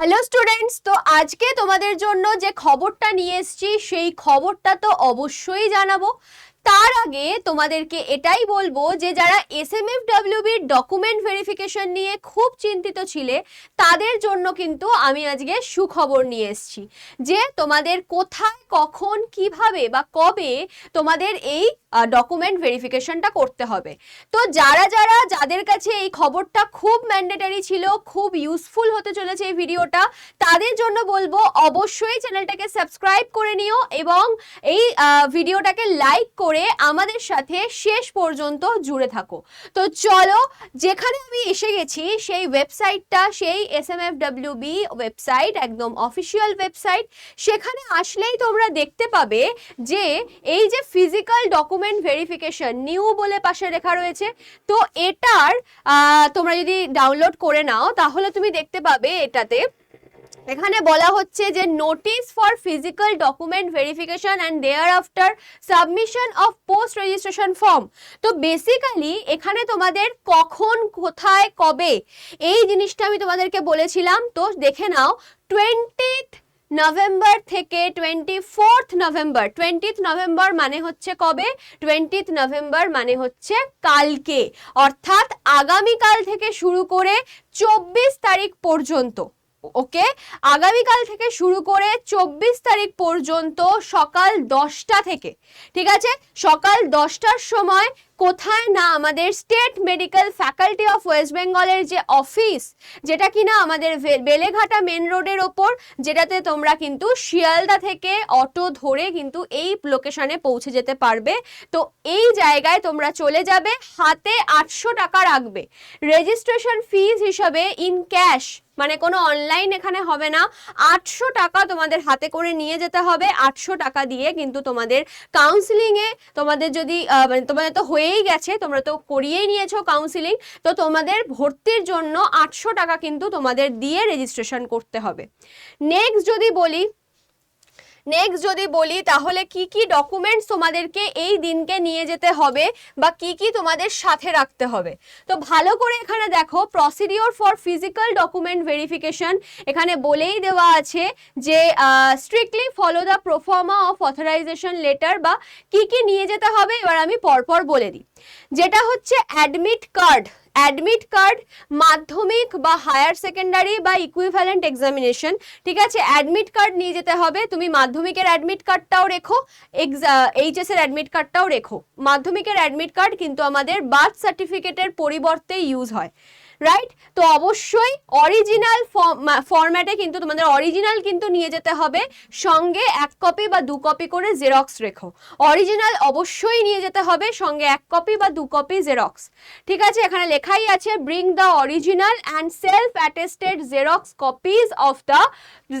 Hello students তো আজকে তোমাদের জন্য যে খবরটা নিয়ে এসেছি, সেই খবরটা তো অবশ্যই জানাব। তার আগে তোমাদেরকে এটাই বলব যে, যারা এস এম এফ ডাব্লিউবির ডকুমেন্ট ভেরিফিকেশন নিয়ে খুব চিন্তিত ছিলে, তাদের জন্য কিন্তু আমি আজকে সুখবর নিয়ে এসেছি। যে তোমাদের কোথায়, কখন, কীভাবে বা কবে তোমাদের এই ডকুমেন্ট ভেরিফিকেশনটা করতে হবে। তো যারা যারা, যাদের কাছে এই খবরটা খুব ম্যান্ডেটারি ছিল, খুব ইউজফুল হতে চলেছে এই ভিডিওটা তাদের জন্য বলব অবশ্যই চ্যানেলটাকে সাবস্ক্রাইব করে নিও এবং এই ভিডিওটাকে লাইক করে আমাদের সাথে শেষ পর্যন্ত জুড়ে থাকো। তো চলো, যেখানে আমি এসে গেছি, সেই ওয়েবসাইটটা সেই S M F W B website একদম অফিসিয়াল ওয়েবসাইট সেখানে আসলেই তোমরা দেখতে পাবে যে এই যে ফিজিক্যাল ডকুমেন্ট ভেরিফিকেশন নিউ বলে পাশে লেখা রয়েছে। তো এটার তোমরা যদি ডাউনলোড করে নাও, তাহলে তুমি দেখতে পাবে এটাতে। এখানে বলা হচ্ছে যে notice for physical document verification and there after submission of post registration form তো বেসিক্যালি এখানে তোমাদের কখন, কোথায়, কবে এই জিনিসটা আমি তোমাদেরকে বলেছিলাম। তো দেখে নাও টোয়েন্টিথ নভেম্বর থেকে twenty fourth November twentieth November মানে হচ্ছে কবে? টোয়েন্টিথ নভেম্বর মানে হচ্ছে কালকে। অর্থাৎ আগামীকাল থেকে শুরু করে চব্বিশ তারিখ পর্যন্ত, ওকে? আগামীকাল থেকে শুরু করে চব্বিশ তারিখ পর্যন্ত সকাল দশটা থেকে, ঠিক আছে? সকাল দশটার সময় কোথায় না আমাদের state medical faculty of West বেঙ্গলের যে অফিস, যেটা কিনা আমাদের বেলেঘাটা মেন রোডের ওপর, যেটাতে তোমরা কিন্তু শিয়ালদা থেকে অটো ধরে কিন্তু এই লোকেশনে পৌঁছে যেতে পারবে। তো এই জায়গায় তোমরা চলে যাবে, হাতে আটশো টাকা রাখবে। রেজিস্ট্রেশন ফিজ হিসাবে ইন ক্যাশ মানে কোনো অনলাইন এখানে হবে না। আটশো টাকা তোমাদের হাতে করে নিয়ে যেতে হবে, আটশো টাকা দিয়ে কিন্তু তোমাদের কাউন্সিলিংয়ে তোমাদের যদি মানে তোমাদের তো হয়েই গেছে, তোমরা তো করিয়েই নিয়েছো কাউন্সিলিং তো তোমাদের ভর্তির জন্য আটশো টাকা কিন্তু তোমাদের দিয়ে রেজিস্ট্রেশন করতে হবে। নেক্সট যদি বলি নেক্সট যদি বলি, তাহলে কি কি ডকুমেন্টস তোমাদেরকে এই দিনকে নিয়ে যেতে হবে বা কি কি তোমাদের সাথে রাখতে হবে? তো ভালো করে এখানে দেখো procedure for physical document verification এখানে বলেই দেওয়া আছে যে strictly follow the proforma of authorisation letter বা কি কি নিয়ে যেতে হবে, এবার আমি পরপর বলে দিই। যেটা হচ্ছে অ্যাডমিট কার্ড অ্যাডমিট কার্ড মাধ্যমিক বা হায়ার সেকেন্ডারি বা ইকুইভ্যালেন্ট এক্সামিনেশন ঠিক আছে অ্যাডমিট কার্ড নিয়ে যেতে হবে। তুমি মাধ্যমিকের অ্যাডমিট কার্ডটাও রেখো এইচএস এর অ্যাডমিট কার্ডটাও রেখো। মাধ্যমিকের অ্যাডমিট কার্ড কিন্তু আমাদের বার্থ সার্টিফিকেটের পরিবর্তে ইউজ হয়। রাইট তো অবশ্যই অরিজিনাল ফরম্যাটে কিন্তু তোমাদের অরিজিনাল কিন্তু নিয়ে যেতে হবে। সঙ্গে এক কপি বা দু কপি করে জেরক্স রেখো। অরিজিনাল অবশ্যই নিয়ে যেতে হবে, সঙ্গে এক কপি বা দু কপি জেরক্স ঠিক আছে? এখানে লেখাই আছে bring the original and self attested xerox copies of the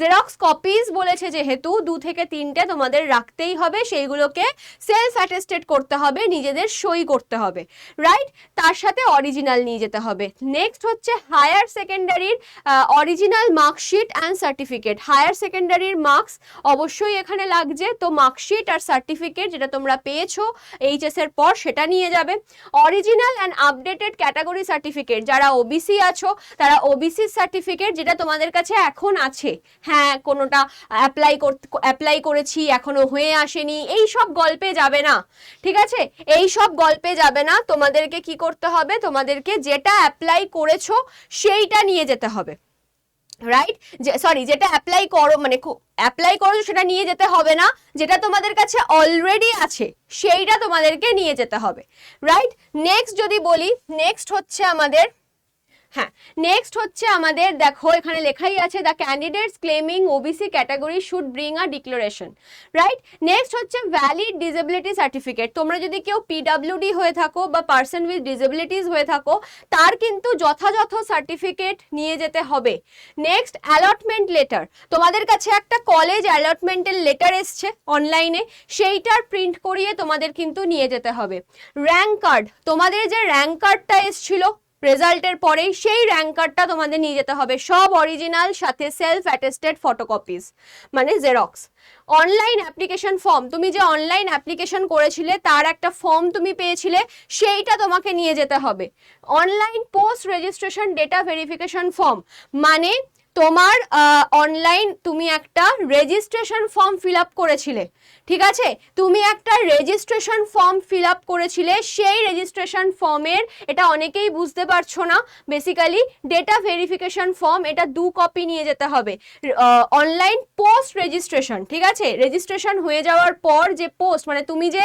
xerox copies বলেছে যেহেতু, দু থেকে তিনটে তোমাদের রাখতেই হবে, সেইগুলোকে সেলফ অ্যাটেস্টেড করতে হবে, নিজেদের সই করতে হবে। রাইট তার সাথে অরিজিনাল নিয়ে যেতে হবে। নেক্সট হচ্ছে higher সেকেন্ডারির original marksheet and certificate higher সেকেন্ডারির marks অবশ্যই এখানে লাগছে। তো মার্কশিট আর সার্টিফিকেট যেটা তোমরা পেয়েছ এইচএস এর পর সেটা নিয়ে যাবে। Original and updated category certificate যারা ওবিসি আছো, তারা ওবিসি সার্টিফিকেট যেটা তোমাদের কাছে এখন আছে। হ্যাঁ কোনোটা অ্যাপ্লাই অ্যাপ্লাই করেছি, এখনও হয়ে আসেনি, এই সব গল্পে যাবে না। ঠিক আছে? এই সব গল্পে যাবে না। তোমাদেরকে কি করতে হবে? তোমাদেরকে যেটা অ্যাপ্লাই করেছ, সেইটা নিয়ে যেতে হবে। রাইট যে সরি যেটা অ্যাপ্লাই করো মানে অ্যাপ্লাই করো সেটা নিয়ে যেতে হবে না। যেটা তোমাদের কাছে অলরেডি আছে, সেইটা তোমাদেরকে নিয়ে যেতে হবে। রাইট নেক্সট যদি বলি নেক্সট হচ্ছে আমাদের হ্যাঁ নেক্সট হচ্ছে আমাদের, দেখো, এখানে লেখাই আছে the candidates claiming OBC category should bring a declaration right next হচ্ছে ভ্যালিড ডিসেবিলিটি সার্টিফিকেট তোমরা যদি কেউ পিডাব্লিউডি হয়ে থাকো বা পার্সন উইথ ডিসেবিলিটিস হয়ে থাকো, তার কিন্তু যথাযথ সার্টিফিকেট নিয়ে যেতে হবে। নেক্সট অ্যালটমেন্ট লেটার তোমাদের কাছে একটা কলেজ অ্যালটমেন্টের লেটার এসছে অনলাইনে সেইটার প্রিন্ট করিয়ে তোমাদের কিন্তু নিয়ে যেতে হবে। র্যাঙ্ক কার্ড তোমাদের যে র্যাঙ্ক কার্ডটা এসছিল রেজাল্টের পরেই সেই র্যাঙ্ক কার্ডটা তোমাদের নিয়ে যেতে হবে। সব অরিজিনাল সাথে সেলফ অ্যাটেস্টেড ফটোকপিস মানে জেরক্স অনলাইন অ্যাপ্লিকেশন ফর্ম তুমি যে অনলাইন অ্যাপ্লিকেশন করেছিলে, তার একটা ফর্ম তুমি পেয়েছিলে, সেইটা তোমাকে নিয়ে যেতে হবে। Online post registration data verification form মানে তোমার অনলাইন তুমি একটা রেজিস্ট্রেশন ফর্ম ফিল আপ করেছিলে, ঠিক আছে? তুমি একটা রেজিস্ট্রেশন ফর্ম ফিল আপ করেছিলে, সেই রেজিস্ট্রেশন ফর্মের এটা অনেকেই বুঝতে পারছ না বেসিক্যালি ডেটা ভেরিফিকেশন ফর্ম এটা দু কপি নিয়ে যেতে হবে অনলাইন পোস্ট রেজিস্ট্রেশন ঠিক আছে? রেজিস্ট্রেশন হয়ে যাওয়ার পর যে পোস্ট মানে তুমি যে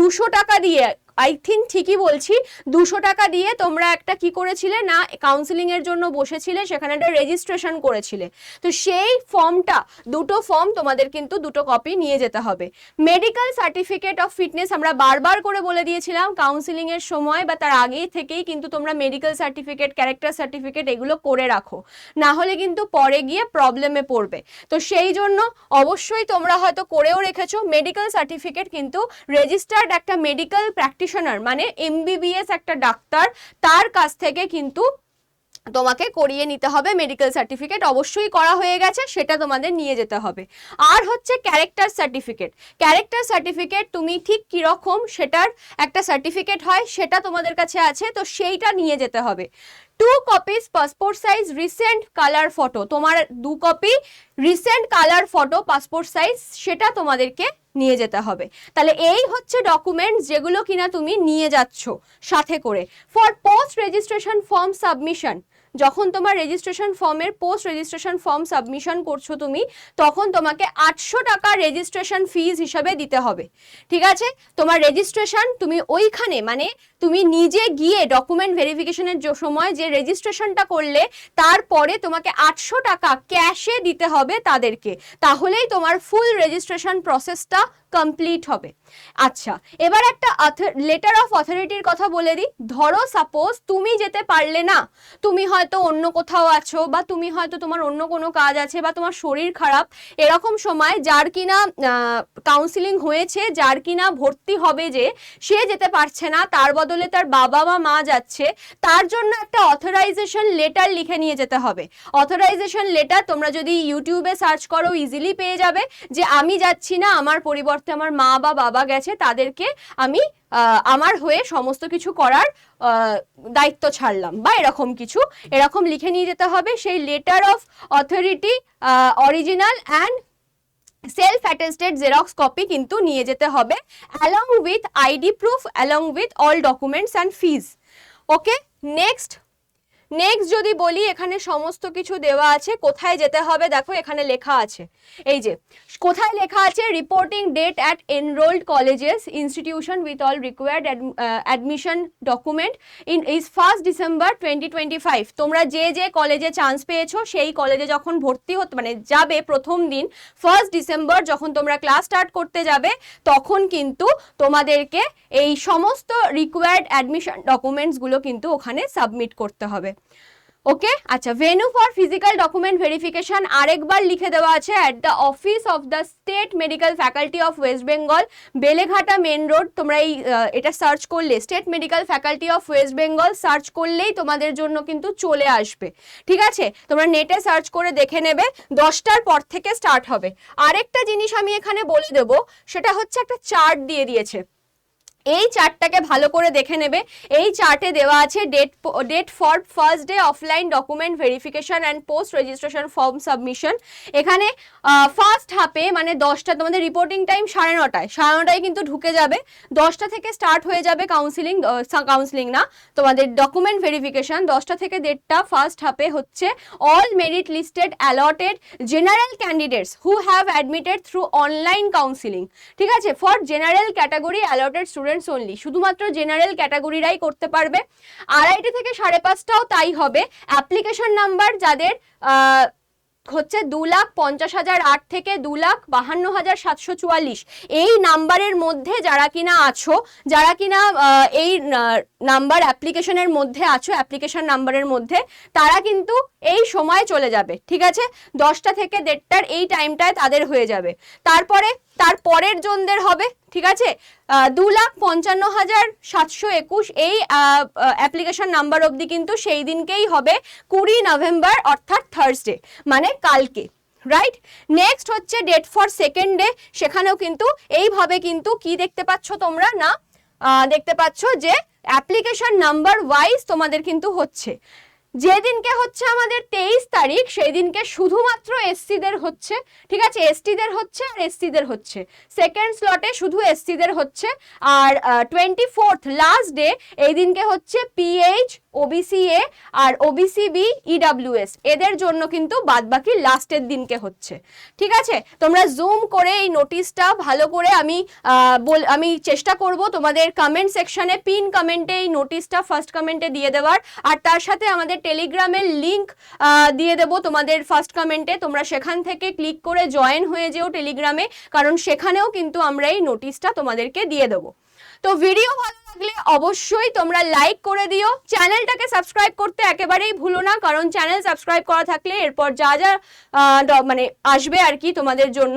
দুশো টাকা দিয়ে আই থিঙ্ক ঠিকই বলছি, দুশো টাকা দিয়ে তোমরা একটা কি করেছিলে না কাউন্সিলিং এর জন্য বসেছিলে, সেখানে একটা রেজিস্ট্রেশন করেছিলে। তো সেই ফর্মটা, দুটো ফর্ম তোমাদের কিন্তু দুটো কপি নিয়ে যেতে হবে। মেডিকেল সার্টিফিকেট অফ ফিটনেস আমরা বারবার করে বলে দিয়েছিলাম কাউন্সিলিং এর সময় বা তার আগেই থেকেই কিন্তু তোমরা মেডিকেল সার্টিফিকেট ক্যারেক্টার সার্টিফিকেট এগুলো করে রাখো। না হলে কিন্তু পরে গিয়ে প্রবলেমে পড়বে। তো সেই জন্য অবশ্যই তোমরা হয়তো করেও রেখেছো মেডিকেল সার্টিফিকেট কিন্তু রেজিস্টার্ড একটা মেডিকেল প্র্যাকটিশনার মানে এমবিবিএস একটা ডাক্তার, তার কাছ থেকে কিন্তু তোমাকে করিয়ে নিতে হবে মেডিকেল সার্টিফিকেট অবশ্যই করা হয়ে গেছে, সেটা তোমাদের নিয়ে যেতে হবে। আর হচ্ছে ক্যারেক্টার সার্টিফিকেট ক্যারেক্টার সার্টিফিকেট তুমি ঠিক কীরকম সেটার একটা সার্টিফিকেট হয়, সেটা তোমাদের কাছে আছে, তো সেইটা নিয়ে যেতে হবে। Two copies passport size recent colour photo তোমার দু copy recent colour photo passport size সেটা তোমাদেরকে নিয়ে যেতে হবে। তাহলে এই হচ্ছে ডকুমেন্টস যেগুলো কিনা তুমি নিয়ে যাচ্ছ সাথে করে। For post registration form submission যখন তোমার রেজিস্ট্রেশন ফর্মের পোস্ট রেজিস্ট্রেশন ফর্ম সাবমিশন করছ তুমি, তখন তোমাকে আটশো টাকা রেজিস্ট্রেশন ফিজ হিসাবে দিতে হবে। ঠিক আছে? তোমার রেজিস্ট্রেশন তুমি ওইখানে মানে তুমি নিজে গিয়ে ডকুমেন্ট ভেরিফিকেশনের সময় যে রেজিস্ট্রেশনটা করলে, তারপরে তোমাকে আটশো টাকা ক্যাশে দিতে হবে তাদেরকে। তাহলেই তোমার ফুল রেজিস্ট্রেশন প্রসেসটা কমপ্লিট হবে। আচ্ছা এবার একটা লেটার অফ অথরিটির কথা বলে দিই। ধরো সাপোজ তুমি যেতে পারলে না, তুমি হয়তো অন্য কোথাও আছো বা তুমি হয়তো তোমার অন্য কোনো কাজ আছে বা তোমার শরীর খারাপ, এরকম সময় যার কিনা কাউন্সিলিং হয়েছে, যার কিনা ভর্তি হবে যে, সে যেতে পারছে না, তার বদলে তার বাবা বা মা যাচ্ছে, তার জন্য একটা অথরাইজেশন লেটার লিখে নিয়ে যেতে হবে। অথরাইজেশন লেটার তোমরা যদি ইউটিউবে সার্চ করো ইজিলি পেয়ে যাবে যে আমি যাচ্ছি না, আমার পরিবর্তে আমার মা বা বাবা গেছে, তাদেরকে আমি আমার হয়ে সমস্ত কিছু করার দায়িত্ব ছাড়লাম বা এরকম কিছু। এরকম লিখে নিয়ে যেতে হবে, সেই letter of authority original and self attested xerox copy কিন্তু নিয়ে যেতে হবে along with ID proof along with all documents and fee okay next next যদি বলি, এখানে সমস্ত কিছু দেওয়া আছে, কোথায় যেতে হবে দেখো, এখানে লেখা আছে। এই যে, কোথায় লেখা আছে? Reporting date at enrolled colleges institution with all required admission document in is first December twenty twenty five তোমরা যে যে কলেজে চান্স পেয়েছ, সেই কলেজে যখন ভর্তি হতে মানে যাবে প্রথম দিন ফার্স্ট ডিসেম্বর যখন তোমরা ক্লাস স্টার্ট করতে যাবে, তখন কিন্তু তোমাদেরকে এই সমস্ত রিকোয়ার্ড অ্যাডমিশন ডকুমেন্টসগুলো কিন্তু ওখানে সাবমিট করতে হবে। ওকে আচ্ছা venue for physical document verification আরেকবার লিখে দেওয়া আছে at the office of the state medical faculty of West Bengal Beleghata main road তোমরা এই এটা সার্চ করলে state medical faculty of West Bengal search করলেই তোমাদের জন্য কিন্তু চলে আসবে। ঠিক আছে? তোমরা নেটে সার্চ করে দেখে নেবে, দশটার পর থেকে স্টার্ট হবে। আরেকটা জিনিস আমি এখানে বলে দেবো, সেটা হচ্ছে একটা চার্ট দিয়ে দিয়েছে। এই চার্টটাকে ভালো করে দেখে নেবে। এই চার্টে দেওয়া আছে date date for first day offline document verification and post registration form submission এখানে ফার্স্ট হাফে মানে দশটা, তোমাদের রিপোর্টিং টাইম সাড়ে নটায়। সাড়ে নটায় কিন্তু ঢুকে যাবে। দশটা থেকে স্টার্ট হয়ে যাবে কাউন্সিলিং কাউন্সিলিং না। তোমাদের ডকুমেন্ট ভেরিফিকেশন দশটা থেকে দেড়টা ফার্স্ট হাফে হচ্ছে all merit listed allotted general candidates who have admitted through online counselling ঠিক আছে? For general category allotted student students only শুধুমাত্র জেনারেল ক্যাটাগরিরাই করতে পারবে। আড়াইটে থেকে সাড়ে পাঁচটাও তাই হবে। অ্যাপ্লিকেশন নাম্বার যাদের হচ্ছে দু লাখ পঞ্চাশ হাজার আট থেকে দু লাখ বাহান্ন হাজার সাতশো চুয়াল্লিশ। এই নাম্বারের মধ্যে যারা কিনা আছো, যারা কিনা এই নাম্বার অ্যাপ্লিকেশনের মধ্যে আছো, অ্যাপ্লিকেশন নাম্বারের মধ্যে, তারা কিন্তু এই সময় চলে যাবে, ঠিক আছে? দশটা থেকে দেড়টার এই টাইমটায় তাদের হয়ে যাবে। তারপরে, তার পরের জনদের হবে ঠিক আছে? দু লাখ পঞ্চান্ন হাজার সাতশো একুশ এই অ্যাপ্লিকেশন নাম্বার অবধি কিন্তু সেই দিনকেই হবে কুড়ি নভেম্বর, অর্থাৎ থার্সডে মানে কালকে রাইট নেক্সট হচ্ছে ডেট ফর সেকেন্ড ডে সেখানেও কিন্তু এইভাবে কিন্তু কি দেখতে পাচ্ছ তোমরা না? দেখতে পাচ্ছ যে অ্যাপ্লিকেশন নাম্বার ওয়াইজ তোমাদের কিন্তু হচ্ছে। যেদিনকে হচ্ছে আমাদের তেইশ তারিখ সেই দিনকে শুধুমাত্র এসসিদের হচ্ছে, ঠিক আছে? এসটিদের হচ্ছে আর এসসিদের হচ্ছে। সেকেন্ড স্লটে শুধু এসসিদের হচ্ছে। আর টোয়েন্টি ফোর্থ লাস্ট ডে এই দিনকে হচ্ছে পিএইচ ওবিসি এ আর ওবিসি বি ইডাব্লিউএস এদের জন্য কিন্তু বাদবাকি লাস্টের দিনকে হচ্ছে। ঠিক আছে? তোমরা জুম করে এই নোটিশটা ভালো করে আমি বল, আমি চেষ্টা করব তোমাদের কমেন্ট সেকশনে পিন কমেন্টে এই নোটিশটা ফার্স্ট কমেন্টে দিয়ে দেওয়ার। আর তার সাথে আমাদের টেলিগ্রামের লিংক দিয়ে দেবো তোমাদের ফার্স্ট কমেন্টে তোমরা সেখান থেকে ক্লিক করে জয়েন হয়ে যেও টেলিগ্রামে, কারণ সেখানেও কিন্তু আমরা এই নোটিশটা তোমাদেরকে দিয়ে দেবো। তো ভিডিও ভালো লাগলে অবশ্যই তোমরা লাইক করে দিও। চ্যানেলটাকে সাবস্ক্রাইব করতে একেবারেই ভুলো না, কারণ চ্যানেল সাবস্ক্রাইব করা থাকলে এরপর যা যা মানে আসবে আর কি তোমাদের জন্য।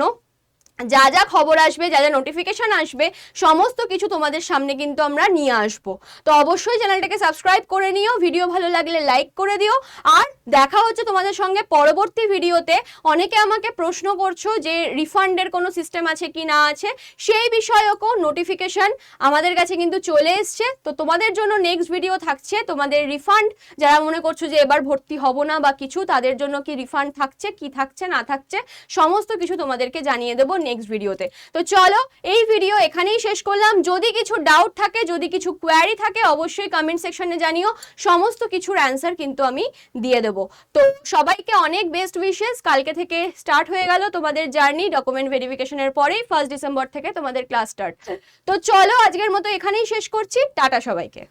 যা যা খবর আসবে, যা যা নোটিফিকেশন আসবে, সমস্ত কিছু তোমাদের সামনে কিন্তু আমরা নিয়ে আসব। তো অবশ্যই চ্যানেলটাকে সাবস্ক্রাইব করে নিও ভিডিও ভালো লাগলে লাইক করে দিও। আর দেখা হচ্ছে তোমাদের সঙ্গে পরবর্তী ভিডিওতে অনেকে আমাকে প্রশ্ন করছ যে রিফান্ডের কোনো সিস্টেম আছে কি না আছে, সেই বিষয়কও নোটিফিকেশন আমাদের কাছে কিন্তু চলে এসছে। তো তোমাদের জন্য নেক্সট ভিডিও থাকছে তোমাদের রিফান্ড যারা মনে করছ যে এবার ভর্তি হব না বা কিছু, তাদের জন্য কি রিফান্ড থাকছে, কি থাকছে, না থাকছে, সমস্ত কিছু তোমাদেরকে জানিয়ে দেবো। নেক্সট ভিডিওতে তো চলো, এই ভিডিও এখানেই শেষ করলাম। যদি কিছু ডাউট থাকে, যদি কিছু কোয়ারি থাকে, অবশ্যই কমেন্ট সেকশনে জানিও। সমস্ত কিছুর অ্যান্সার কিন্তু আমি দিয়ে দেবো। তো সবাইকে অনেক বেস্ট উইশেস কালকে থেকে স্টার্ট হয়ে গেল তোমাদের জার্নি ডকুমেন্ট ভেরিফিকেশনের পরেই ফার্স্ট ডিসেম্বর থেকে তোমাদের ক্লাস স্টার্ট তো চলো, আজকের মতো এখানেই শেষ করছি। টাটা সবাইকে।